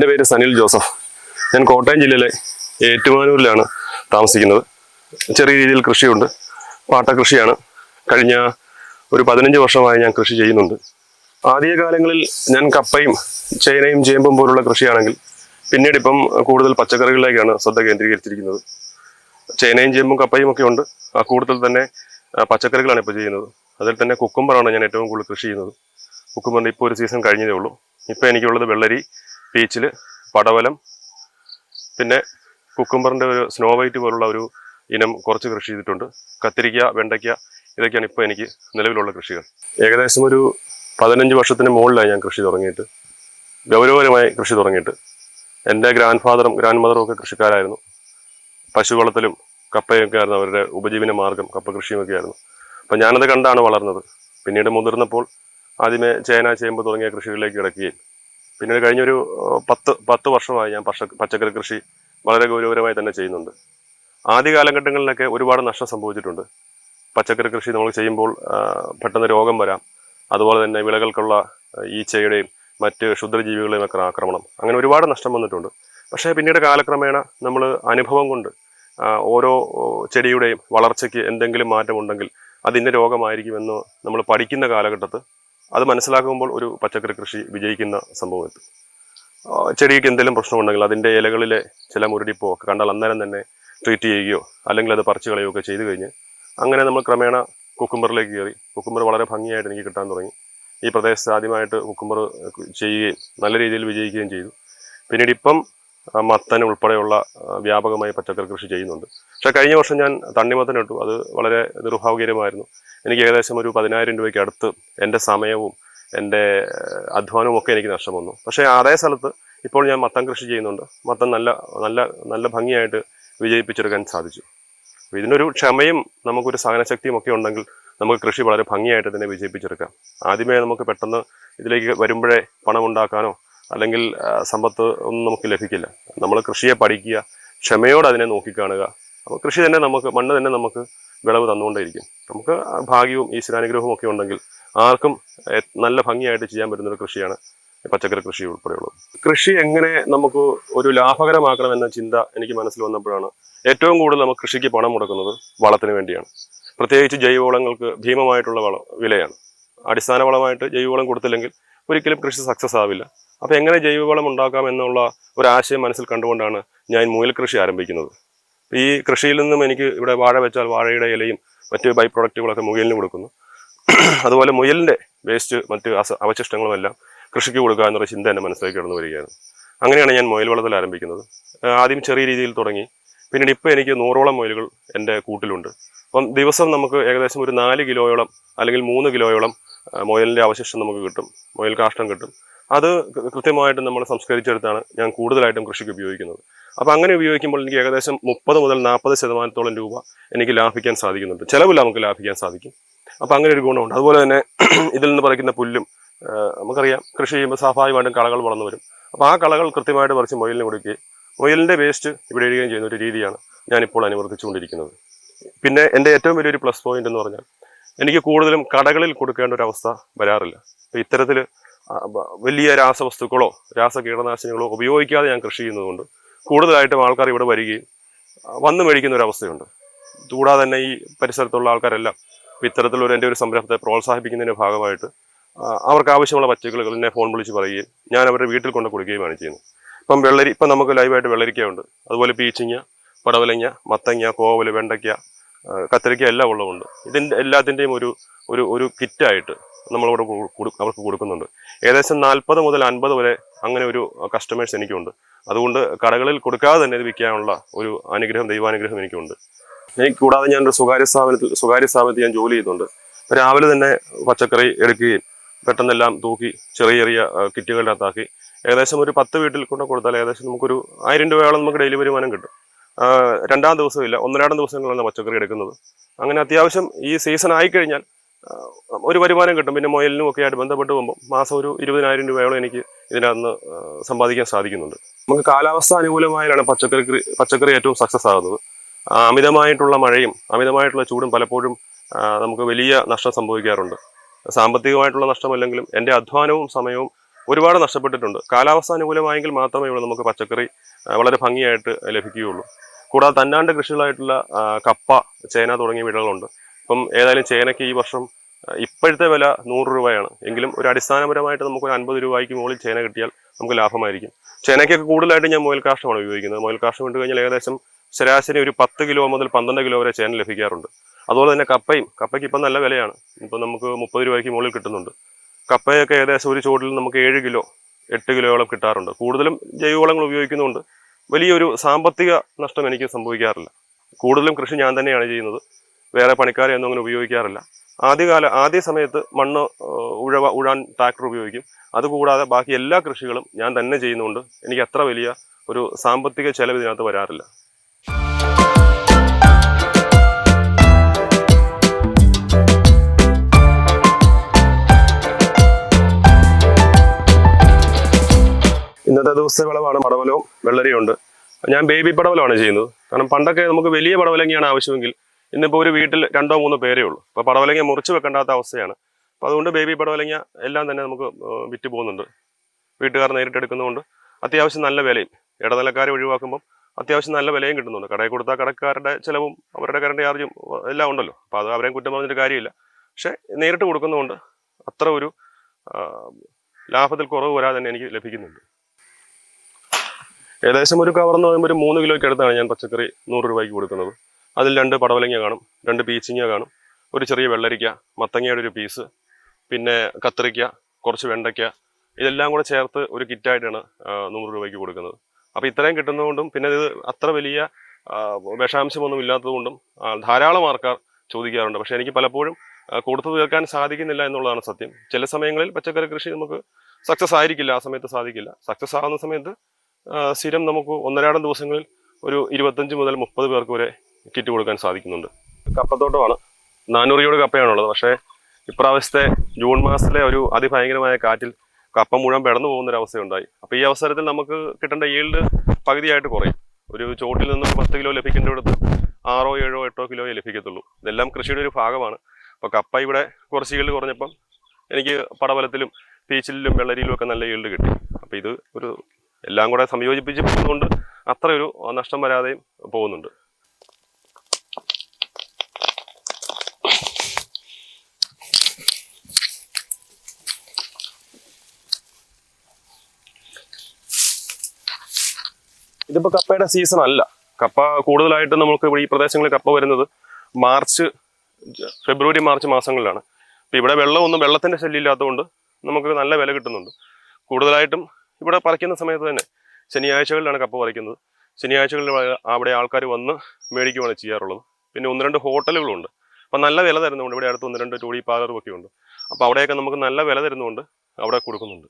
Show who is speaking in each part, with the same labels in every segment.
Speaker 1: എന്റെ പേര് സനിൽ ജോസഫ്. ഞാൻ കോട്ടയം ജില്ലയിലെ ഏറ്റുമാനൂരിലാണ് താമസിക്കുന്നത്. ചെറിയ രീതിയിൽ കൃഷിയുണ്ട്. പാട്ട കൃഷിയാണ് കഴിഞ്ഞ ഒരു പതിനഞ്ച് വർഷമായി ഞാൻ കൃഷി ചെയ്യുന്നുണ്ട്. ആദ്യകാലങ്ങളിൽ ഞാൻ കപ്പയും ചേനയും ചേമ്പും പോലുള്ള കൃഷിയാണെങ്കിൽ പിന്നീട് ഇപ്പം കൂടുതൽ പച്ചക്കറികളിലേക്കാണ് ശ്രദ്ധ കേന്ദ്രീകരിച്ചിരിക്കുന്നത്. ചേനയും ചേമ്പും കപ്പയും ഒക്കെ ഉണ്ട്. ആ കൂടുതൽ തന്നെ പച്ചക്കറികളാണ് ഇപ്പോൾ ചെയ്യുന്നത്. അതിൽ തന്നെ കുക്കുംബറാണ് ഞാൻ ഏറ്റവും കൂടുതൽ കൃഷി ചെയ്യുന്നത്. കുക്കുംബറിന്റെ ഇപ്പോൾ ഒരു സീസൺ കഴിഞ്ഞതേ ഉള്ളൂ. ഇപ്പോൾ എനിക്കുള്ളത് വെള്ളരി പീച്ചിൽ പടവലം പിന്നെ കുക്കുംബറിന്റെ ഒരു സ്നോ വൈറ്റ് പോലുള്ള ഒരു ഇനം കുറച്ച് കൃഷി ചെയ്തിട്ടുണ്ട്. കത്തിരിക്ക വെണ്ടയ്ക്ക ഇതൊക്കെയാണ് ഇപ്പോൾ എനിക്ക് നിലവിലുള്ള കൃഷികൾ. ഏകദേശം ഒരു പതിനഞ്ച് വർഷത്തിന് മുകളിലായി ഞാൻ കൃഷി തുടങ്ങിയിട്ട്. ഗൗരവപരമായി കൃഷി തുടങ്ങിയിട്ട്. എന്റെ ഗ്രാൻഡ് ഫാദറും ഗ്രാൻഡ് മദറും ഒക്കെ കൃഷിക്കാരായിരുന്നു. പശു വളർത്തലും കപ്പയൊക്കെ ആയിരുന്നു അവരുടെ ഉപജീവന മാർഗം കപ്പ കൃഷിയുമൊക്കെ ആയിരുന്നു. അപ്പം ഞാനത് കണ്ടാണ് വളർന്നത്. പിന്നീട് മുതിർന്നപ്പോൾ ആദ്യമേ ചേന ചേമ്പ് തുടങ്ങിയ കൃഷികളിലേക്ക് കിടക്കുകയും പിന്നീട് കഴിഞ്ഞൊരു ഏഹ്, പത്ത് പത്ത് വർഷമായി ഞാൻ പച്ച പച്ചക്കറി കൃഷി വളരെ ഗൗരവകരമായി തന്നെ ചെയ്യുന്നുണ്ട്. ആദ്യ കാലഘട്ടങ്ങളിലൊക്കെ ഒരുപാട് നഷ്ടം സംഭവിച്ചിട്ടുണ്ട്. പച്ചക്കറി കൃഷി നമ്മൾ ചെയ്യുമ്പോൾ പെട്ടെന്ന് രോഗം വരാം. അതുപോലെ തന്നെ വിളകൾക്കുള്ള ഈച്ചയുടെയും മറ്റ് ക്ഷുദ്രജീവികളുടെയും ഒക്കെ ആക്രമണം. അങ്ങനെ ഒരുപാട് നഷ്ടം വന്നിട്ടുണ്ട്. പക്ഷേ പിന്നീട് കാലക്രമേണ നമ്മൾ അനുഭവം കൊണ്ട് ഓരോ ചെടിയുടെയും വളർച്ചയ്ക്ക് എന്തെങ്കിലും മാറ്റമുണ്ടെങ്കിൽ അതിന്റെ രോഗമായിരിക്കുമെന്ന് നമ്മൾ പഠിക്കുന്ന കാലഘട്ടത്ത് അത് മനസ്സിലാക്കുമ്പോൾ ഒരു പച്ചക്കറി കൃഷി വിജയിക്കുന്ന സംഭവം എത്തും. ചെടിക്ക് എന്തെങ്കിലും പ്രശ്നമുണ്ടെങ്കിൽ അതിന്റെ ഇലകളിലെ ചില മുരടിപ്പോ ഒക്കെ കണ്ടാൽ അന്നേരം തന്നെ ട്രീറ്റ് ചെയ്യുകയോ അല്ലെങ്കിൽ അത് പറിച്ചു കളയുകയോ ഒക്കെ ചെയ്തു കഴിഞ്ഞ് അങ്ങനെ നമ്മൾ ക്രമേണ കുക്കുംബറിലേക്ക് കയറി. കുക്കുംബർ വളരെ ഭംഗിയായിട്ട് എനിക്ക് കിട്ടാൻ തുടങ്ങി. ഈ പ്രദേശത്ത് ആദ്യമായിട്ട് കുക്കുംബർ ചെയ്യുകയും നല്ല രീതിയിൽ വിജയിക്കുകയും ചെയ്തു. പിന്നീട് ഇപ്പം മത്തൻ ഉൾപ്പെടെയുള്ള വ്യാപകമായി പച്ചക്കറി കൃഷി ചെയ്യുന്നുണ്ട്. പക്ഷേ കഴിഞ്ഞ വർഷം ഞാൻ തണ്ണിമത്തൻ ഇട്ടു. അത് വളരെ ദുർഭാഗ്യകരമായിരുന്നു. എനിക്ക് ഏകദേശം ഒരു പതിനായിരം രൂപയ്ക്ക് അടുത്ത് എന്റെ സമയവും എന്റെ അധ്വാനവും ഒക്കെ എനിക്ക് നഷ്ടം വന്നു. പക്ഷേ അതേ സ്ഥലത്ത് ഇപ്പോൾ ഞാൻ മത്തൻ കൃഷി ചെയ്യുന്നുണ്ട്. മത്തൻ നല്ല നല്ല നല്ല ഭംഗിയായിട്ട് വിജയിപ്പിച്ചെടുക്കാൻ സാധിച്ചു. ഇതിനൊരു ക്ഷമയും നമുക്കൊരു സഹനശക്തിയും ഒക്കെ ഉണ്ടെങ്കിൽ നമുക്ക് കൃഷി വളരെ ഭംഗിയായിട്ട് തന്നെ വിജയിപ്പിച്ചെടുക്കാം. ആദ്യമേ നമുക്ക് പെട്ടെന്ന് ഇതിലേക്ക് വരുമ്പോഴേ പണം ഉണ്ടാക്കാനോ അല്ലെങ്കിൽ സമ്പത്ത് ഒന്നും നമുക്ക് ലഭിക്കില്ല. നമ്മൾ കൃഷിയെ പഠിക്കുക ക്ഷമയോടെ അതിനെ നോക്കിക്കാണുക. അപ്പോൾ കൃഷി തന്നെ നമുക്ക് മണ്ണ് തന്നെ നമുക്ക് വിളവ് തന്നുകൊണ്ടേയിരിക്കും. നമുക്ക് ഭാഗ്യവും ഈശ്വരാനുഗ്രഹവും ഒക്കെ ഉണ്ടെങ്കിൽ ആർക്കും നല്ല ഭംഗിയായിട്ട് ചെയ്യാൻ പറ്റുന്നൊരു കൃഷിയാണ് പച്ചക്കറി കൃഷി ഉൾപ്പെടെയുള്ളത്. കൃഷി എങ്ങനെ നമുക്ക് ഒരു ലാഭകരമാക്കണം എന്ന ചിന്ത എനിക്ക് മനസ്സിൽ വന്നപ്പോഴാണ് ഏറ്റവും കൂടുതൽ നമുക്ക് കൃഷിക്ക് പണം മുടക്കുന്നത് വളത്തിന് വേണ്ടിയാണ്. പ്രത്യേകിച്ച് ജൈവവളങ്ങൾക്ക് ഭീമമായിട്ടുള്ള വളം വിലയാണ്. അടിസ്ഥാന വളമായിട്ട് ജൈവവളം കൊടുത്തില്ലെങ്കിൽ ഒരിക്കലും കൃഷി സക്സസ് ആവില്ല. അപ്പോൾ എങ്ങനെ ജൈവവളം ഉണ്ടാക്കാം എന്നുള്ള ഒരു ആശയം മനസ്സിൽ കണ്ടുകൊണ്ടാണ് ഞാൻ മുയൽ കൃഷി ആരംഭിക്കുന്നത്. ഈ കൃഷിയിൽ നിന്നും എനിക്ക് ഇവിടെ വാഴ വെച്ചാൽ വാഴയുടെ ഇലയും മറ്റ് ബൈ പ്രൊഡക്റ്റുകളൊക്കെ മുയലിന് കൊടുക്കുന്നു. അതുപോലെ മുയലിന്റെ വേസ്റ്റ് മറ്റ് അസ അവശിഷ്ടങ്ങളും എല്ലാം കൃഷിക്ക് കൊടുക്കുക എന്നൊരു ചിന്ത എന്റെ മനസ്സിലേക്ക് കടന്നു വരികയാണ്. അങ്ങനെയാണ് ഞാൻ മുയൽ വളത്തിൽ ആരംഭിക്കുന്നത്. ആദ്യം ചെറിയ രീതിയിൽ തുടങ്ങി. പിന്നീട് ഇപ്പോൾ എനിക്ക് നൂറോളം മുയലുകൾ എന്റെ കൂട്ടിലുണ്ട്. അപ്പം ദിവസം നമുക്ക് ഏകദേശം ഒരു നാല് കിലോയോളം അല്ലെങ്കിൽ മൂന്ന് കിലോയോളം മുയലിന്റെ അവശിഷ്ടം നമുക്ക് കിട്ടും. മുയൽ കാഷ്ടം കിട്ടും. അത് കൃത്യമായിട്ട് നമ്മൾ സംസ്കരിച്ചെടുത്താണ് ഞാൻ കൂടുതലായിട്ടും കൃഷിക്ക് ഉപയോഗിക്കുന്നത്. അപ്പോൾ അങ്ങനെ ഉപയോഗിക്കുമ്പോൾ എനിക്ക് ഏകദേശം മുപ്പത് മുതൽ നാൽപ്പത് ശതമാനത്തോളം രൂപ എനിക്ക് ലാഭിക്കാൻ സാധിക്കുന്നുണ്ട്. ചിലവില്ല നമുക്ക് ലാഭിക്കാൻ സാധിക്കും. അപ്പോൾ അങ്ങനെ ഒരു ഗുണമുണ്ട്. അതുപോലെ തന്നെ ഇതിൽ നിന്ന് പറിക്കുന്ന പുല്ലും നമുക്കറിയാം കൃഷി ചെയ്യുമ്പോൾ സ്വാഭാവികമായിട്ടും കളകൾ വളർന്നു വരും. അപ്പോൾ ആ കളകൾ കൃത്യമായിട്ട് പറിച്ച് മൊയിലിന് കൊടുക്കുകയും മുയലിന്റെ വേസ്റ്റ് ഇവിടെ ഇടുകയും ചെയ്യുന്ന ഒരു രീതിയാണ് ഞാനിപ്പോൾ അനുവർത്തിച്ചുകൊണ്ടിരിക്കുന്നത്. പിന്നെ എന്റെ ഏറ്റവും വലിയൊരു പ്ലസ് പോയിന്റ് എന്ന് പറഞ്ഞാൽ എനിക്ക് കൂടുതലും കടകളിൽ കൊടുക്കേണ്ട ഒരു അവസ്ഥ വരാറില്ല. ഇത്തരത്തിൽ വലിയ രാസവസ്തുക്കളോ രാസ കീടനാശിനികളോ ഉപയോഗിക്കാതെ ഞാൻ കൃഷി ചെയ്യുന്നതുകൊണ്ട് കൂടുതലായിട്ടും ആൾക്കാർ ഇവിടെ വരികയും വന്നു മേടിക്കുന്ന ഒരു അവസ്ഥയുണ്ട് കൂടാതെ തന്നെ ഈ പരിസരത്തുള്ള ആൾക്കാരെല്ലാം ഇത്തരത്തിലൊരു എന്റെ ഒരു സംരംഭത്തെ പ്രോത്സാഹിപ്പിക്കുന്നതിന്റെ ഭാഗമായിട്ട് അവർക്ക് ആവശ്യമുള്ള പച്ചക്കറികൾ എന്നെ ഫോൺ വിളിച്ച് പറയുകയും ഞാൻ അവരുടെ വീട്ടിൽ കൊണ്ട് കൊടുക്കുകയുമാണ് ചെയ്യുന്നത്. ഇപ്പം വെള്ളരി ഇപ്പം നമുക്ക് ലൈവായിട്ട് വെള്ളരിക്കയുണ്ട്. അതുപോലെ പീച്ചിങ്ങ പടവലങ്ങ മത്തങ്ങ കോവൽ വെണ്ടയ്ക്ക കത്തിരിക്ക എല്ലാം ഉള്ളതുണ്ട് ഇതിന്റെ എല്ലാത്തിന്റെയും ഒരു ഒരു ഒരു കിറ്റായിട്ട് നമ്മളിവിടെ അവർക്ക് കൊടുക്കുന്നുണ്ട്. ഏകദേശം നാൽപ്പത് മുതൽ അൻപത് വരെ അങ്ങനെ ഒരു കസ്റ്റമേഴ്സ് എനിക്കുണ്ട്. അതുകൊണ്ട് കടകളിൽ കൊടുക്കാതെ തന്നെ ഇത് വിൽക്കാനുള്ള ഒരു അനുഗ്രഹം ദൈവാനുഗ്രഹം എനിക്കുണ്ട്. എനിക്ക് കൂടാതെ ഞാൻ ഒരു സ്വകാര്യ സ്ഥാപനത്തിൽ സ്വകാര്യ സ്ഥാപനത്തിൽ ഞാൻ ജോലി ചെയ്യുന്നുണ്ട്. രാവിലെ തന്നെ പച്ചക്കറി എടുക്കുകയും പെട്ടെന്നെല്ലാം തൂക്കി ചെറിയ ചെറിയ കിറ്റുകളുടെ അകത്താക്കി ഏകദേശം ഒരു പത്ത് വീട്ടിൽ കൊണ്ട് കൊടുത്താൽ ഏകദേശം നമുക്കൊരു ആയിരം രൂപയോളം നമുക്ക് ഡെയിലി വരുമാനം കിട്ടും. രണ്ടാം ദിവസമില്ല ഒന്നരാടം ദിവസങ്ങളിലാണ് പച്ചക്കറി എടുക്കുന്നത്. അങ്ങനെ അത്യാവശ്യം ഈ സീസൺ ആയിക്കഴിഞ്ഞാൽ ഒരു വരുമാനം കിട്ടും. പിന്നെ മുയലിനും ഒക്കെ ആയിട്ട് ബന്ധപ്പെട്ട് പോകുമ്പോൾ മാസം ഒരു ഇരുപതിനായിരം രൂപയോളം എനിക്ക് ഇതിനകത്ത് സമ്പാദിക്കാൻ സാധിക്കുന്നുണ്ട്. നമുക്ക് കാലാവസ്ഥ അനുകൂലമായാലാണ് പച്ചക്കറി പച്ചക്കറി ഏറ്റവും സക്സസ് ആകുന്നത്. അമിതമായിട്ടുള്ള മഴയും അമിതമായിട്ടുള്ള ചൂടും പലപ്പോഴും നമുക്ക് വലിയ നഷ്ടം സംഭവിക്കാറുണ്ട്. സാമ്പത്തികമായിട്ടുള്ള നഷ്ടമല്ലെങ്കിലും എന്റെ അധ്വാനവും സമയവും ഒരുപാട് നഷ്ടപ്പെട്ടിട്ടുണ്ട്. കാലാവസ്ഥ അനുകൂലമായെങ്കിൽ മാത്രമേ ഇവിടെ നമുക്ക് പച്ചക്കറി വളരെ ഭംഗിയായിട്ട് ലഭിക്കുകയുള്ളൂ. കൂടാതെ തന്നാണ്ട് കൃഷികളായിട്ടുള്ള കപ്പ ചേന തുടങ്ങിയ വിളകളുണ്ട് ഇപ്പം ഏതായാലും ചേനയ്ക്ക് ഈ വർഷം ഇപ്പോഴത്തെ വില നൂറ് രൂപയാണ്. എങ്കിലും ഒരു അടിസ്ഥാനപരമായിട്ട് നമുക്ക് ഒരു അൻപത് രൂപയ്ക്ക് മുകളിൽ ചേന കിട്ടിയാൽ നമുക്ക് ലാഭമായിരിക്കും. ചേനയ്ക്കൊക്കെ കൂടുതലായിട്ട് ഞാൻ മുയൽ കാഷ്ടമാണ് ഉപയോഗിക്കുന്നത്. മുയൽ കാഷ്ടം ഇട്ട് കഴിഞ്ഞാൽ ഏകദേശം ശരാശരി ഒരു പത്ത് കിലോ മുതൽ പന്ത്രണ്ട് കിലോ വരെ ചേന ലഭിക്കാറുണ്ട്. അതുപോലെ തന്നെ കപ്പയും കപ്പയ്ക്ക് ഇപ്പം നല്ല വിലയാണ്. ഇപ്പം നമുക്ക് മുപ്പത് രൂപയ്ക്ക് മുകളിൽ കിട്ടുന്നുണ്ട്. കപ്പയൊക്കെ ഏകദേശം ഒരു ചൂടിൽ നമുക്ക് ഏഴ് കിലോ എട്ട് കിലോയോളം കിട്ടാറുണ്ട്. കൂടുതലും ജൈവവളങ്ങൾ ഉപയോഗിക്കുന്നുണ്ട് വലിയൊരു സാമ്പത്തിക നഷ്ടം എനിക്ക് സംഭവിക്കാറില്ല. കൂടുതലും കൃഷി ഞാൻ തന്നെയാണ് ചെയ്യുന്നത്. വേറെ പണിക്കാരെ ഒന്നും അങ്ങനെ ഉപയോഗിക്കാറില്ല. ആദ്യകാല ആദ്യ സമയത്ത് മണ്ണ് ഉഴവ ഉഴാൻ ട്രാക്ടർ ഉപയോഗിക്കും. അതുകൂടാതെ ബാക്കി എല്ലാ കൃഷികളും ഞാൻ തന്നെ ചെയ്യുന്നുണ്ട്. എനിക്ക് അത്ര വലിയ ഒരു സാമ്പത്തിക ചെലവ് ഇതിനകത്ത് വരാറില്ല. ഇന്നത്തെ ദിവസത്തെ വിളവാണ് പടവലവും വെള്ളരിയും ഉണ്ട് ഞാൻ ബേബി പടവലമാണ് ചെയ്യുന്നത്. കാരണം പണ്ടൊക്കെ നമുക്ക് വലിയ പടവലങ്ങിയാണ് ആവശ്യമെങ്കിൽ ഇന്നിപ്പോൾ ഒരു വീട്ടിൽ രണ്ടോ മൂന്നോ പേരേ ഉള്ളൂ. അപ്പോൾ പടവലങ്ങ മുറിച്ച് വെക്കേണ്ടാത്ത അവസ്ഥയാണ്. അപ്പോൾ അതുകൊണ്ട് ബേബി പടവലങ്ങ എല്ലാം തന്നെ നമുക്ക് വിറ്റ് പോകുന്നുണ്ട്. വീട്ടുകാർ നേരിട്ടെടുക്കുന്നതുകൊണ്ട് അത്യാവശ്യം നല്ല വിലയും ഇടനിലക്കാരെ ഒഴിവാക്കുമ്പം അത്യാവശ്യം നല്ല വിലയും കിട്ടുന്നുണ്ട്. കടയിൽ കൊടുത്താൽ കടക്കാരുടെ ചിലവും അവരുടെ കറണ്ട് ചാർജും എല്ലാം ഉണ്ടല്ലോ. അപ്പോൾ അത് അവരെയും കുറ്റം പറഞ്ഞിട്ട് കാര്യമില്ല. പക്ഷേ നേരിട്ട് കൊടുക്കുന്നതുകൊണ്ട് അത്ര ഒരു ലാഭത്തിൽ കുറവ് വരാതെ തന്നെ എനിക്ക് ലഭിക്കുന്നുണ്ട്. ഏകദേശം ഒരു കവർ എന്ന് പറയുമ്പോൾ ഒരു മൂന്ന് കിലോയ്ക്ക് അടുത്താണ് ഞാൻ പച്ചക്കറി നൂറ് രൂപയ്ക്ക് കൊടുക്കുന്നത്. അതിൽ രണ്ട് പടവലങ്ങ കാണും രണ്ട് പീച്ചിങ്ങ കാണും. ഒരു ചെറിയ വെള്ളരിക്ക മത്തങ്ങയുടെ ഒരു പീസ് പിന്നെ കത്തിരിക്ക കുറച്ച് വെണ്ടയ്ക്ക ഇതെല്ലാം കൂടെ ചേർത്ത് ഒരു കിറ്റായിട്ടാണ് നൂറ് രൂപയ്ക്ക് കൊടുക്കുന്നത്. അപ്പോൾ ഇത്രയും കിട്ടുന്നതുകൊണ്ടും പിന്നെ ഇത് അത്ര വലിയ വിഷാംശമൊന്നും ഇല്ലാത്തതുകൊണ്ടും ധാരാളം ആൾക്കാർ ചോദിക്കാറുണ്ട്. പക്ഷേ എനിക്ക് പലപ്പോഴും കൊടുത്തു തീർക്കാൻ സാധിക്കുന്നില്ല എന്നുള്ളതാണ് സത്യം. ചില സമയങ്ങളിൽ പച്ചക്കറി കൃഷി നമുക്ക് സക്സസ് ആയിരിക്കില്ല ആ സമയത്ത് സാധിക്കില്ല. സക്സസ് ആകുന്ന സമയത്ത് സ്ഥിരം നമുക്ക് ഒന്നരാടം ദിവസങ്ങളിൽ ഒരു ഇരുപത്തഞ്ച് മുതൽ മുപ്പത് പേർക്ക് വരെ കിറ്റ് കൊടുക്കാൻ സാധിക്കുന്നുണ്ട്. കപ്പത്തോട്ടമാണ്. നാനൂറിയോട് കപ്പയാണുള്ളത്. പക്ഷേ ഇപ്രാവശ്യത്തെ ജൂൺ മാസത്തിലെ ഒരു അതിഭയങ്കരമായ കാറ്റിൽ കപ്പ മുഴുവൻ പെടന്നു പോകുന്ന ഒരു അവസ്ഥയുണ്ടായി അപ്പോൾ ഈ അവസരത്തിൽ നമുക്ക് കിട്ടേണ്ട ഈൽഡ് പകുതിയായിട്ട് കുറയും. ഒരു ചോട്ടിൽ നിന്ന് പത്ത് കിലോ ലഭിക്കേണ്ടിടത്ത് ആറോ ഏഴോ എട്ടോ കിലോയെ ലഭിക്കത്തുള്ളൂ. ഇതെല്ലാം കൃഷിയുടെ ഒരു ഭാഗമാണ്. അപ്പോൾ കപ്പ ഇവിടെ കുറച്ച് ഈൽഡ് കുറഞ്ഞപ്പം എനിക്ക് പടവലത്തിലും പീച്ചിലും വെള്ളരിയിലും ഒക്കെ നല്ല ഈൽഡ് കിട്ടി. അപ്പോൾ ഇത് ഒരു എല്ലാം കൂടെ സംയോജിപ്പിച്ച് പോകുന്നതുകൊണ്ട് അത്രയൊരു നഷ്ടം വരാതെയും പോകുന്നുണ്ട്. ഇതിപ്പോൾ കപ്പയുടെ സീസൺ അല്ല. കപ്പ കൂടുതലായിട്ട് നമുക്ക് ഈ പ്രദേശങ്ങളിൽ കപ്പ വരുന്നത് മാർച്ച് ഫെബ്രുവരി മാർച്ച് മാസങ്ങളിലാണ്. ഇപ്പം ഇവിടെ വെള്ളമൊന്നും വെള്ളത്തിന്റെ ശല്യം ഇല്ലാത്തതുകൊണ്ട് നമുക്ക് നല്ല വില കിട്ടുന്നുണ്ട്. കൂടുതലായിട്ടും ഇവിടെ പറിക്കുന്ന സമയത്ത് തന്നെ ശനിയാഴ്ചകളിലാണ് കപ്പ പറിക്കുന്നത്. ശനിയാഴ്ചകളിൽ അവിടെ ആൾക്കാർ വന്ന് മേടിക്കുകയാണ് ചെയ്യാറുള്ളത്. പിന്നെ ഒന്ന് രണ്ട് ഹോട്ടലുകളുണ്ട്. അപ്പം നല്ല വില തരുന്നുണ്ട്. ഇവിടെ അടുത്ത് ഒന്ന് രണ്ട് ടൂടി പാലറും ഒക്കെ ഉണ്ട്. അപ്പോൾ അവിടെയൊക്കെ നമുക്ക് നല്ല വില തരുന്നുണ്ട്. അവിടെ കൊടുക്കുന്നുണ്ട്.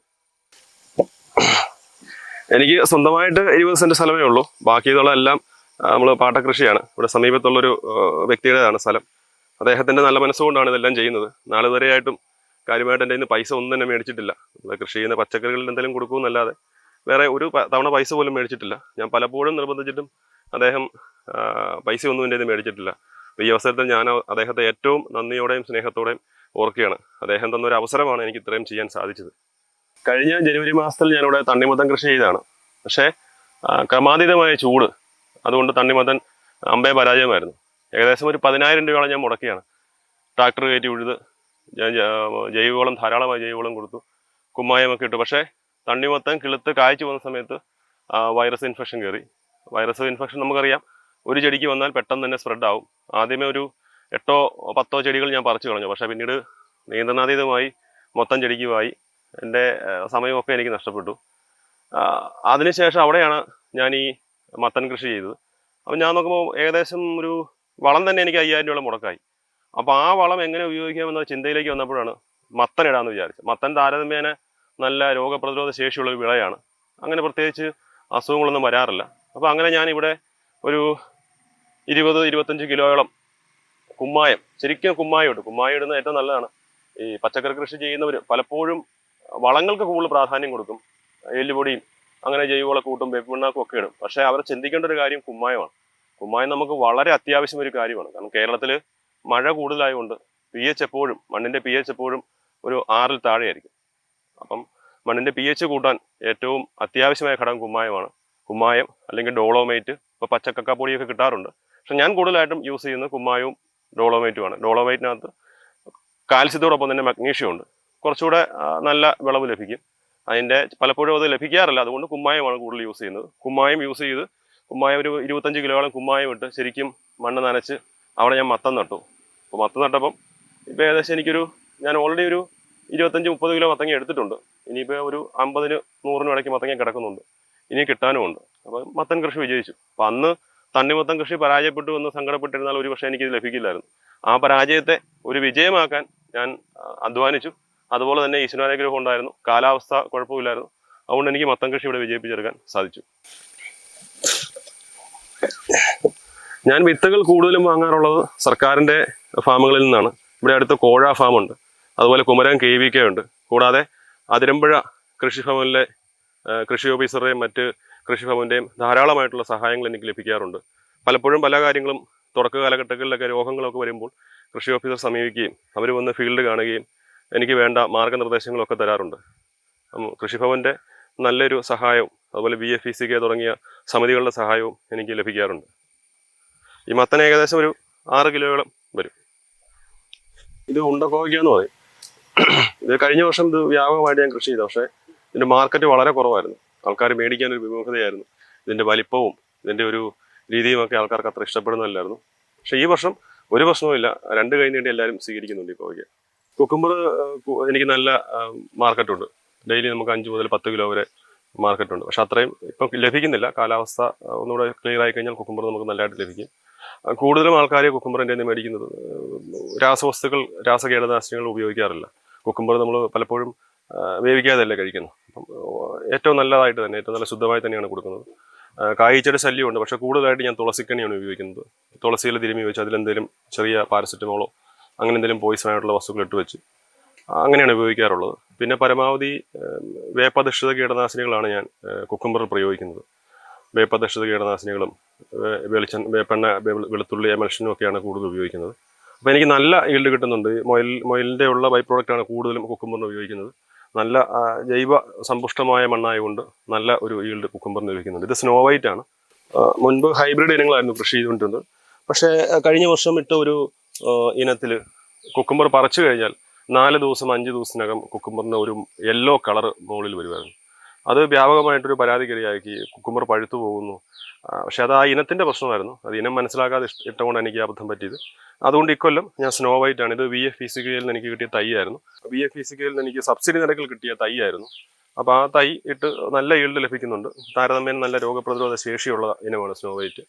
Speaker 1: എനിക്ക് സ്വന്തമായിട്ട് ഇരുപത് സെന്റ് സ്ഥലമേ ഉള്ളൂ. ബാക്കിയുള്ള എല്ലാം നമ്മൾ പാട്ടകൃഷിയാണ്. ഇവിടെ സമീപത്തുള്ളൊരു വ്യക്തിയുടേതാണ് സ്ഥലം. അദ്ദേഹത്തിന്റെ നല്ല മനസ്സുകൊണ്ടാണ് ഇതെല്ലാം ചെയ്യുന്നത്. നാളെ വരെയായിട്ടും കാര്യമായിട്ട് എന്റെ ഇന്ന് പൈസ ഒന്നും തന്നെ മേടിച്ചിട്ടില്ല. നമ്മൾ കൃഷി ചെയ്യുന്ന പച്ചക്കറികളിൽ എന്തെങ്കിലും കൊടുക്കുമെന്നല്ലാതെ വേറെ ഒരു തവണ പൈസ പോലും മേടിച്ചിട്ടില്ല. ഞാൻ പലപ്പോഴും നിർബന്ധിച്ചിട്ടും അദ്ദേഹം പൈസ ഒന്നും എന്റെ ഇത് മേടിച്ചിട്ടില്ല. അപ്പോൾ ഈ അവസരത്തിൽ ഞാൻ അദ്ദേഹത്തെ ഏറ്റവും നന്ദിയോടെയും സ്നേഹത്തോടെയും ഓർക്കുകയാണ്. അദ്ദേഹം തന്നൊരു അവസരമാണ് എനിക്ക് ഇത്രയും ചെയ്യാൻ സാധിച്ചത്. കഴിഞ്ഞ ജനുവരി മാസത്തിൽ ഞാനിവിടെ തണ്ണിമത്തൻ കൃഷി ചെയ്തതാണ്. പക്ഷേ ക്രമാതീതമായ ചൂട് അതുകൊണ്ട് തണ്ണിമത്തൻ അമ്പേ പരാജയമായിരുന്നു. ഏകദേശം ഒരു പതിനായിരം രൂപയോളം ഞാൻ മുടക്കിയാണ്. ട്രാക്ടർ കയറ്റി ഉഴുത് ഞാൻ ജൈവവളം ധാരാളമായി ജൈവവളം കൊടുത്തു. കുമ്മായമൊക്കെ ഇട്ടു. പക്ഷേ തണ്ണിമത്തൻ കിളുത്ത് കായ്ച്ചു വന്ന സമയത്ത് വൈറസ് ഇൻഫെക്ഷൻ കയറി. വൈറസ് ഇൻഫെക്ഷൻ നമുക്കറിയാം. ഒരു ചെടിക്ക് വന്നാൽ പെട്ടെന്ന് തന്നെ സ്പ്രെഡ് ആവും. ആദ്യമേ ഒരു എട്ടോ പത്തോ ചെടികൾ ഞാൻ പറിച്ചു കളഞ്ഞു. പക്ഷേ പിന്നീട് നിയന്ത്രണാതീതമായി മൊത്തം ചെടിക്കുമായി എന്റെ സമയമൊക്കെ എനിക്ക് നഷ്ടപ്പെട്ടു. അതിനുശേഷം അവിടെയാണ് ഞാൻ ഈ മത്തൻ കൃഷി ചെയ്തത്. അപ്പം ഞാൻ നോക്കുമ്പോൾ ഏകദേശം ഒരു വളം തന്നെ എനിക്ക് അയ്യായിരം രൂപ മുടക്കായി. അപ്പോൾ ആ വളം എങ്ങനെ ഉപയോഗിക്കാമെന്ന ചിന്തയിലേക്ക് വന്നപ്പോഴാണ് മത്തൻ ഇടാമെന്ന് വിചാരിച്ചത്. മത്തൻ താരതമ്യേന നല്ല രോഗപ്രതിരോധ ശേഷിയുള്ള ഒരു വിളയാണ്. അങ്ങനെ പ്രത്യേകിച്ച് അസുഖങ്ങളൊന്നും വരാറില്ല. അപ്പോൾ അങ്ങനെ ഞാൻ ഇവിടെ ഒരു ഇരുപത് ഇരുപത്തഞ്ച് കിലോയോളം കുമ്മായം ശരിക്കും കുമ്മായം ഇടും. കുമ്മായം ഇടുന്നത് ഏറ്റവും നല്ലതാണ്. ഈ പച്ചക്കറി കൃഷി ചെയ്യുന്നവർ പലപ്പോഴും വളങ്ങൾക്ക് കൂടുതൽ പ്രാധാന്യം കൊടുക്കും. എല്ലുപൊടിയും അങ്ങനെ ജൈവവള കൂട്ടും വേപ്പിണ്ണാക്കും ഒക്കെ ഇടും. പക്ഷേ അവർ ചിന്തിക്കേണ്ട ഒരു കാര്യം കുമ്മായമാണ്. കുമ്മായം നമുക്ക് വളരെ അത്യാവശ്യം ഒരു കാര്യമാണ്. കാരണം കേരളത്തിൽ മഴ കൂടുതലായതുകൊണ്ട് പി എച്ച് എപ്പോഴും മണ്ണിന്റെ പി എച്ച് എപ്പോഴും ഒരു ആറിൽ താഴെയായിരിക്കും. അപ്പം മണ്ണിന്റെ പി എച്ച് കൂട്ടാൻ ഏറ്റവും അത്യാവശ്യമായ ഘടകം കുമ്മായമാണ്. കുമ്മായം അല്ലെങ്കിൽ ഡോളോമൈറ്റ് ഇപ്പോൾ പച്ചക്കക്കാപ്പൊടിയൊക്കെ കിട്ടാറുണ്ട്. പക്ഷെ ഞാൻ കൂടുതലായിട്ടും യൂസ് ചെയ്യുന്നത് കുമ്മായവും ഡോളോമൈറ്റുമാണ്. ഡോളോമൈറ്റിനകത്ത് കാൽസ്യത്തോടൊപ്പം തന്നെ മഗ്നീഷ്യം ഉണ്ട്. കുറച്ചുകൂടെ നല്ല വിളവ് ലഭിക്കും. അതിന്റെ പലപ്പോഴും അത് ലഭിക്കാറില്ല. അതുകൊണ്ട് കുമ്മായമാണ് കൂടുതൽ യൂസ് ചെയ്യുന്നത്. കുമ്മായം യൂസ് ചെയ്ത് കുമ്മായം ഒരു ഇരുപത്തഞ്ച് കിലോയോളം കുമ്മായം ഇട്ട് ശരിക്കും മണ്ണ് നനച്ച് അവിടെ ഞാൻ മത്തം നട്ടു. അപ്പോൾ മത്തം നട്ടപ്പം ഇപ്പോൾ ഏകദേശം എനിക്കൊരു ഞാൻ ഓൾറെഡി ഒരു ഇരുപത്തഞ്ച് മുപ്പത് കിലോ മത്തങ്ങ എടുത്തിട്ടുണ്ട്. ഇനിയിപ്പോൾ ഒരു അമ്പതിന് നൂറിനും ഇടയ്ക്ക് മത്തങ്ങ കിടക്കുന്നുണ്ട്. ഇനി കിട്ടാനും ഉണ്ട്. അപ്പോൾ മത്തൻ കൃഷി വിജയിച്ചു. അപ്പം അന്ന് തണ്ണിമത്തൻ കൃഷി പരാജയപ്പെട്ടു എന്ന് സങ്കടപ്പെട്ടിരുന്നാൽ ഒരു പക്ഷേ എനിക്കിത് ലഭിക്കില്ലായിരുന്നു. ആ പരാജയത്തെ ഒരു വിജയമാക്കാൻ ഞാൻ അധ്വാനിച്ചു. അതുപോലെ തന്നെ ഈശ്വരാനുഗ്രഹം ഉണ്ടായിരുന്നു. കാലാവസ്ഥ കുഴപ്പമില്ലായിരുന്നു. അതുകൊണ്ട് എനിക്ക് മത്തം കൃഷി ഇവിടെ വിജയിപ്പിച്ചെടുക്കാൻ സാധിച്ചു. ഞാൻ വിത്തുകൾ കൂടുതലും വാങ്ങാറുള്ളത് സർക്കാരിന്റെ ഫാമുകളിൽ നിന്നാണ്. ഇവിടെ അടുത്ത് കോഴ ഫാമുണ്ട്. അതുപോലെ കുമരകം കെ വി കെ ഉണ്ട്. കൂടാതെ അതിരമ്പുഴ കൃഷിഭവനിലെ കൃഷി ഓഫീസറുടെയും മറ്റ് കൃഷിഭവന്റെയും ധാരാളമായിട്ടുള്ള സഹായങ്ങൾ എനിക്ക് ലഭിക്കാറുണ്ട്. പലപ്പോഴും പല കാര്യങ്ങളും തുടക്ക കാലഘട്ടങ്ങളിലൊക്കെ രോഗങ്ങളൊക്കെ വരുമ്പോൾ കൃഷി ഓഫീസർ സമീപിക്കുകയും അവർ വന്ന് ഫീൽഡ് കാണുകയും എനിക്ക് വേണ്ട മാർഗനിർദ്ദേശങ്ങളൊക്കെ തരാറുണ്ട്. കൃഷിഭവന്റെ നല്ലൊരു സഹായവും അതുപോലെ B F E C K തുടങ്ങിയ സമിതികളുടെ സഹായവും എനിക്ക് ലഭിക്കാറുണ്ട്. ഈ മത്തൻ ഏകദേശം ഒരു ആറ് കിലോയോളം വരും. ഇത് ഉണ്ടക്കോവയ്ക്ക എന്ന് പറയും. ഇത് കഴിഞ്ഞ വർഷം ഇത് വ്യാപകമായിട്ട് ഞാൻ കൃഷി ചെയ്തു. പക്ഷേ ഇതിന്റെ മാർക്കറ്റ് വളരെ കുറവായിരുന്നു. ആൾക്കാർ മേടിക്കാൻ ഒരു വിമുഖതയായിരുന്നു. ഇതിന്റെ വലിപ്പവും ഇതിന്റെ ഒരു രീതിയുമൊക്കെ ആൾക്കാർക്ക് അത്ര ഇഷ്ടപ്പെടുന്നില്ലായിരുന്നു പക്ഷേ ഈ വർഷം ഒരു പ്രശ്നവുമില്ല. രണ്ട് കൈ നീണ്ടി എല്ലാവരും സ്വീകരിക്കുന്നുണ്ട് ഈ കോവയ്ക്ക കുക്കുമ്പർ എനിക്ക് നല്ല മാർക്കറ്റ് ഉണ്ട് ഡെയിലി നമുക്ക് അഞ്ച് മുതൽ പത്ത് കിലോ വരെ മാർക്കറ്റ് ഉണ്ട് പക്ഷെ അത്രയും ഇപ്പം ലഭിക്കുന്നില്ല. കാലാവസ്ഥ ഒന്നുകൂടെ ക്ലിയർ ആയി കഴിഞ്ഞാൽ കുക്കുമ്പർ നമുക്ക് നല്ലതായിട്ട് ലഭിക്കും. കൂടുതലും ആൾക്കാർ കുക്കുമ്പറിന്റെ നിന്ന് മേടിക്കുന്നത് രാസവസ്തുക്കൾ രാസകീടനാശിനികൾ ഉപയോഗിക്കാറില്ല. കുക്കുമ്പർ നമ്മൾ പലപ്പോഴും വേവിക്കാതെയല്ലേ കഴിക്കുന്നത്. അപ്പം ഏറ്റവും നല്ലതായിട്ട് തന്നെ ഏറ്റവും നല്ല ശുദ്ധമായി തന്നെയാണ് കൊടുക്കുന്നത്. കായ്ച്ചയുടെ ശല്യമുണ്ട്. പക്ഷേ കൂടുതലായിട്ട് ഞാൻ തുളസിക്കണിയാണ് ഉപയോഗിക്കുന്നത്. തുളസിയിൽ തിരുമ്മി വെച്ച് അതിലെന്തെങ്കിലും ചെറിയ പാരസെറ്റമോളോ അങ്ങനെ എന്തെങ്കിലും പോയിസൺ ആയിട്ടുള്ള വസ്തുക്കൾ ഇട്ട് വെച്ച്. അങ്ങനെയാണ് ഉപയോഗിക്കാറുള്ളത്. പിന്നെ പരമാവധി വേപ്പധിഷ്ഠിത കീടനാശിനികളാണ് ഞാൻ കുക്കുംബറിൽ പ്രയോഗിക്കുന്നത്. വേപ്പധിഷ്ഠിത കീടനാശിനികളും വെളിച്ച വേപ്പെണ്ണ വെളുത്തുള്ളി എമൽഷനും ഒക്കെയാണ് കൂടുതൽ ഉപയോഗിക്കുന്നത്. അപ്പോൾ എനിക്ക് നല്ല ഈൽഡ് കിട്ടുന്നുണ്ട്. മൊയിൽ മൊയിലിന്റെ ഉള്ള ബൈ പ്രോഡക്റ്റാണ് കൂടുതലും കുക്കുംബറിന് ഉപയോഗിക്കുന്നത്. നല്ല ജൈവ സമ്പുഷ്ടമായ മണ്ണായതുകൊണ്ട് നല്ല ഒരു ഈൽഡ് കുക്കുംബറിന് ലഭിക്കുന്നുണ്ട്. ഇത് സ്നോ വൈറ്റ് ആണ്. മുൻപ് ഹൈബ്രിഡ് ഇനങ്ങളായിരുന്നു കൃഷി ചെയ്തുകൊണ്ടിരുന്നത്. പക്ഷേ കഴിഞ്ഞ വർഷം ഇട്ട ഒരു ഇനത്തിൽ കുക്കുംബർ പറിച്ചു കഴിഞ്ഞാൽ നാല് ദിവസം അഞ്ച് ദിവസത്തിനകം കുക്കുംബറിന് ഒരു യെല്ലോ കളർ മുകളിൽ വരുമായിരുന്നു അത് വ്യാപകമായിട്ടൊരു പരാതിക്കിടയാക്കി കുക്കുംബർ പഴുത്തു പോകുന്നു. പക്ഷെ അത് ആ ഇനത്തിന്റെ പ്രശ്നമായിരുന്നു. അത് ഇനം മനസ്സിലാക്കാതെ ഇട്ടുകൊണ്ട് എനിക്ക് അബദ്ധം പറ്റിയത്. അതുകൊണ്ട് ഇക്കൊല്ലം ഞാൻ സ്നോ വൈറ്റ് ആണ്. ഇത് വി എഫ് ഫിസിക്കയിൽ നിന്ന് എനിക്ക് കിട്ടിയ തൈയായിരുന്നു. വി എഫ് ഫിസിക്കയിൽ നിന്ന് എനിക്ക് സബ്സിഡി നിരക്കിൽ കിട്ടിയ തൈയായിരുന്നു. അപ്പോൾ ആ തൈ ഇട്ട് നല്ല ഈൽഡ് ലഭിക്കുന്നുണ്ട്. താരതമ്യേന നല്ല രോഗപ്രതിരോധ ശേഷിയുള്ള ഇനമാണ് സ്നോ വൈറ്റ്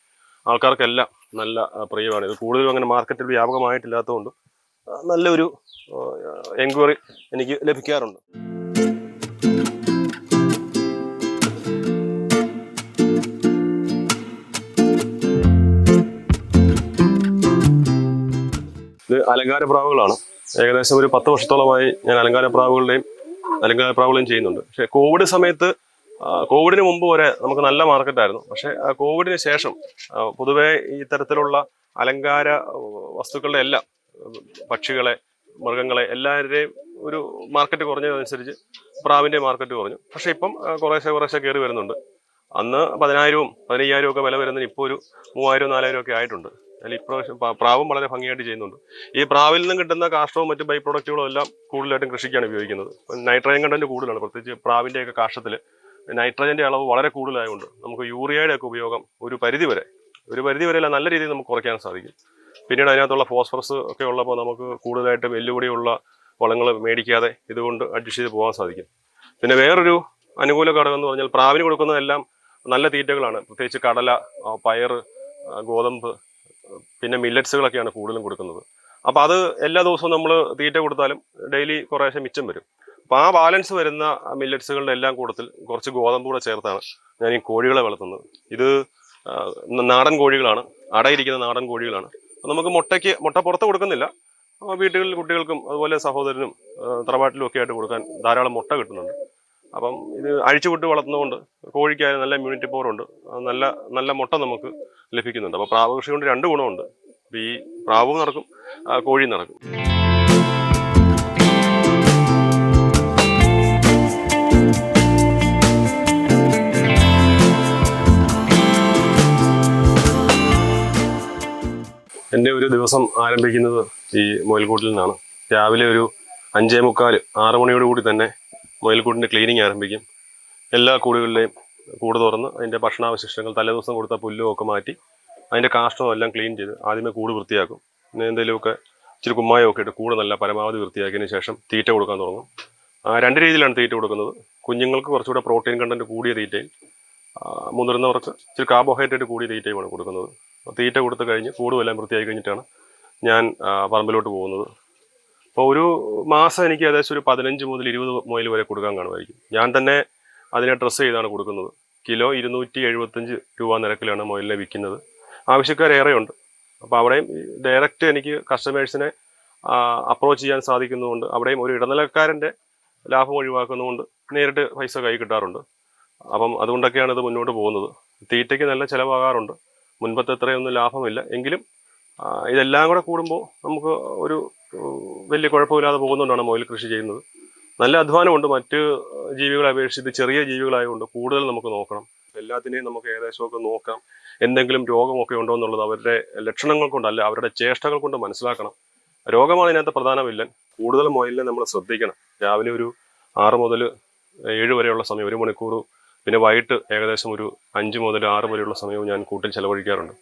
Speaker 1: ആൾക്കാർക്കെല്ലാം നല്ല പ്രിയമാണ്. ഇത് കൂടുതലും അങ്ങനെ മാർക്കറ്റിൽ വ്യാപകമായിട്ടില്ലാത്തതുകൊണ്ട് നല്ലൊരു എൻക്വയറി എനിക്ക് ലഭിക്കാറുണ്ട്. ഇത് അലങ്കാര പ്രാവുകളാണ്. ഏകദേശം ഒരു പത്ത് വർഷത്തോളമായി ഞാൻ അലങ്കാര പ്രാവുകളുടെയും അലങ്കാര പ്രാവുകളെയും ചെയ്യുന്നുണ്ട്. പക്ഷേ കോവിഡ് സമയത്ത് കോവിഡിന് മുമ്പ് വരെ നമുക്ക് നല്ല മാർക്കറ്റായിരുന്നു പക്ഷേ കോവിഡിന് ശേഷം പൊതുവെ ഈ തരത്തിലുള്ള അലങ്കാര വസ്തുക്കളുടെ എല്ലാം പക്ഷികളെ മൃഗങ്ങളെ എല്ലാവരുടെയും ഒരു മാർക്കറ്റ് കുറഞ്ഞതനുസരിച്ച് പ്രാവിന്റെ മാർക്കറ്റ് കുറഞ്ഞു. പക്ഷേ ഇപ്പം കുറേശ്ശെ കുറേശ്ശെ കയറി വരുന്നുണ്ട്. അന്ന് പതിനായിരവും പതിനയ്യായിരവും ഒക്കെ വില വരുന്നതിന് ഇപ്പോൾ ഒരു മൂവായിരവും നാലായിരം ഒക്കെ ആയിട്ടുണ്ട്. അതിൽ ഇപ്രാവശ്യം പ്രാവും വളരെ ഭംഗിയായിട്ട് ചെയ്യുന്നുണ്ട്. ഈ പ്രാവിൽ നിന്നും കിട്ടുന്ന കാഷ്ടവും മറ്റു ബൈ പ്രൊഡക്റ്റുകളും എല്ലാം കൂടുതലായിട്ടും കൃഷിക്കാണ് ഉപയോഗിക്കുന്നത്. നൈട്രജൻ കണ്ടന്റ് കൂടുതലാണ്. പ്രത്യേകിച്ച് പ്രാവിന്റെയൊക്കെ കാഷ്ടത്തിൽ നൈട്രജന്റെ അളവ് വളരെ കൂടുതലായതുകൊണ്ട് നമുക്ക് യൂറിയയുടെ ഒക്കെ ഉപയോഗം ഒരു പരിധി വരെ ഒരു പരിധി വരെ നല്ല രീതിയിൽ നമുക്ക് കുറയ്ക്കാൻ സാധിക്കും. പിന്നീട് അതിനകത്തുള്ള ഫോസ്ഫറസ് ഒക്കെ ഉള്ളപ്പോൾ നമുക്ക് കൂടുതലായിട്ട് വെല്ലുവിളിയുള്ള വളങ്ങൾ മേടിക്കാതെ ഇതുകൊണ്ട് അഡ്ജസ്റ്റ് ചെയ്ത് പോകാൻ സാധിക്കും. പിന്നെ വേറൊരു അനുകൂല ഘടകം എന്ന് പറഞ്ഞാൽ പ്രാവിന് കൊടുക്കുന്നതെല്ലാം നല്ല തീറ്റകളാണ്. പ്രത്യേകിച്ച് കടല പയർ ഗോതമ്പ് പിന്നെ മില്ലറ്റ്സുകളൊക്കെയാണ് കൂടുതലും കൊടുക്കുന്നത്. അപ്പോൾ അത് എല്ലാ ദിവസവും നമ്മൾ തീറ്റ കൊടുത്താലും ഡെയിലി കുറേശ്ശെ മിച്ചം വരും. അപ്പോൾ ആ ബാലൻസ് വരുന്ന മില്ലറ്റ്സുകളുടെ എല്ലാം കൂട്ടത്തിൽ കുറച്ച് ഗോതമ്പ് കൂടെ ചേർത്താണ് ഞാൻ ഈ കോഴികളെ വളർത്തുന്നത്. ഇത് നാടൻ കോഴികളാണ്. അടയിരിക്കുന്ന നാടൻ കോഴികളാണ്. നമുക്ക് മുട്ടയ്ക്ക് മുട്ട പുറത്ത് കൊടുക്കുന്നില്ല. വീട്ടുകളിൽ കുട്ടികൾക്കും അതുപോലെ സഹോദരനും തറവാട്ടിലും ഒക്കെ ആയിട്ട് കൊടുക്കാൻ ധാരാളം മുട്ട കിട്ടുന്നുണ്ട്. അപ്പം ഇത് അഴിച്ചുവിട്ട് വളർത്തുന്നതുകൊണ്ട് കോഴിക്കായാലും നല്ല ഇമ്മ്യൂണിറ്റി പവർ ഉണ്ട്. നല്ല നല്ല മുട്ട നമുക്ക് ലഭിക്കുന്നുണ്ട്. അപ്പോൾ പ്രാവ് കൃഷി കൊണ്ട് രണ്ട് ഗുണമുണ്ട്. ഈ പ്രാവും നടക്കും കോഴിയും നടക്കും. എന്റെ ഒരു ദിവസം ആരംഭിക്കുന്നത് ഈ മുയൽക്കൂട്ടിൽ നിന്നാണ് രാവിലെ ഒരു അഞ്ചേ മുക്കാൽ ആറ് മണിയോട് കൂടി തന്നെ മുയൽക്കൂട്ടിന്റെ ക്ലീനിങ് ആരംഭിക്കും. എല്ലാ കൂടുകളിലെയും കൂട് തുറന്ന് അതിന്റെ ഭക്ഷണാവശിഷ്ടങ്ങൾ തലേദിവസം കൊടുത്ത പുല്ലും ഒക്കെ മാറ്റി അതിന്റെ കാഷ്ടവും എല്ലാം ക്ലീൻ ചെയ്ത് ആദ്യമേ കൂട് വൃത്തിയാക്കും. പിന്നെ എന്തെങ്കിലുമൊക്കെ ഇച്ചിരി കുമ്മായമൊക്കെ ഇട്ട് കൂട് നല്ല പരമാവധി വൃത്തിയാക്കിയതിന് ശേഷം തീറ്റ കൊടുക്കാൻ തുടങ്ങും. രണ്ട് രീതിയിലാണ് തീറ്റ കൊടുക്കുന്നത്. കുഞ്ഞുങ്ങൾക്ക് കുറച്ചുകൂടെ പ്രോട്ടീൻ കണ്ടന്റ് കൂടിയ തീറ്റയും മുതിർന്നവർക്ക് ഇച്ചിരി കാർബോഹൈഡ്രേറ്റ് കൂടിയ തീറ്റയുമാണ് കൊടുക്കുന്നത്. തീറ്റ കൊടുത്തു കഴിഞ്ഞ് കൂടുമെല്ലാം വൃത്തിയായി കഴിഞ്ഞിട്ടാണ് ഞാൻ പറമ്പിലോട്ട് പോകുന്നത്. അപ്പോൾ ഒരു മാസം എനിക്ക് ഏകദേശം ഒരു പതിനഞ്ച് മുതൽ ഇരുപത് മുതൽ വരെ കൊടുക്കാൻ കാണുമായിരിക്കും. ഞാൻ തന്നെ അതിനെ ഡ്രസ്സ് ചെയ്താണ് കൊടുക്കുന്നത്. കിലോ ഇരുന്നൂറ്റി എഴുപത്തഞ്ച് രൂപ നിരക്കിലാണ് മുയലിനെ വിൽക്കുന്നത്. ആവശ്യക്കാരേറെയുണ്ട് അപ്പോൾ അവിടെയും ഡയറക്റ്റ് എനിക്ക് കസ്റ്റമേഴ്സിനെ അപ്രോച്ച് ചെയ്യാൻ സാധിക്കുന്നതുകൊണ്ട് അവിടെയും ഒരു ഇടനിലക്കാരന്റെ ലാഭം ഒഴിവാക്കുന്നതുകൊണ്ട് നേരിട്ട് പൈസ കൈ കിട്ടാറുണ്ട്. അപ്പം അതുകൊണ്ടൊക്കെയാണ് ഇത് മുന്നോട്ട് പോകുന്നത്. തീറ്റയ്ക്ക് നല്ല ചിലവാകാറുണ്ട്. മുൻപത്തെ അത്രയൊന്നും ലാഭമില്ല. എങ്കിലും ഇതെല്ലാം കൂടെ കൂടുമ്പോൾ നമുക്ക് ഒരു വലിയ കുഴപ്പമില്ലാതെ പോകുന്നതുകൊണ്ടാണ് മുയൽ കൃഷി ചെയ്യുന്നത്. നല്ല അധ്വാനമുണ്ട്. മറ്റ് ജീവികളെ അപേക്ഷിച്ച് ചെറിയ ജീവികളായതുകൊണ്ട് കൂടുതൽ നമുക്ക് നോക്കണം. എല്ലാത്തിനെയും നമുക്ക് ഏകദേശമൊക്കെ നോക്കാം. എന്തെങ്കിലും രോഗമൊക്കെ ഉണ്ടോ എന്നുള്ളത് അവരുടെ ലക്ഷണങ്ങൾ കൊണ്ടല്ല അവരുടെ ചേഷ്ടകൾ കൊണ്ട് മനസ്സിലാക്കണം. രോഗമാണ് ഇതിനകത്ത് പ്രധാന വില്ലൻ. കൂടുതൽ മുയലിനെ നമ്മൾ ശ്രദ്ധിക്കണം. രാവിലെ ഒരു ആറ് മുതൽ ഏഴ് വരെയുള്ള സമയം ഒരു മണിക്കൂർ പിന്നെ വൈകിട്ട് ഏകദേശം ഒരു അഞ്ച് മുതൽ ആറ് വരെയുള്ള സമയവും ഞാൻ കൂട്ടിൽ ചെലവഴിക്കാറുണ്ട്.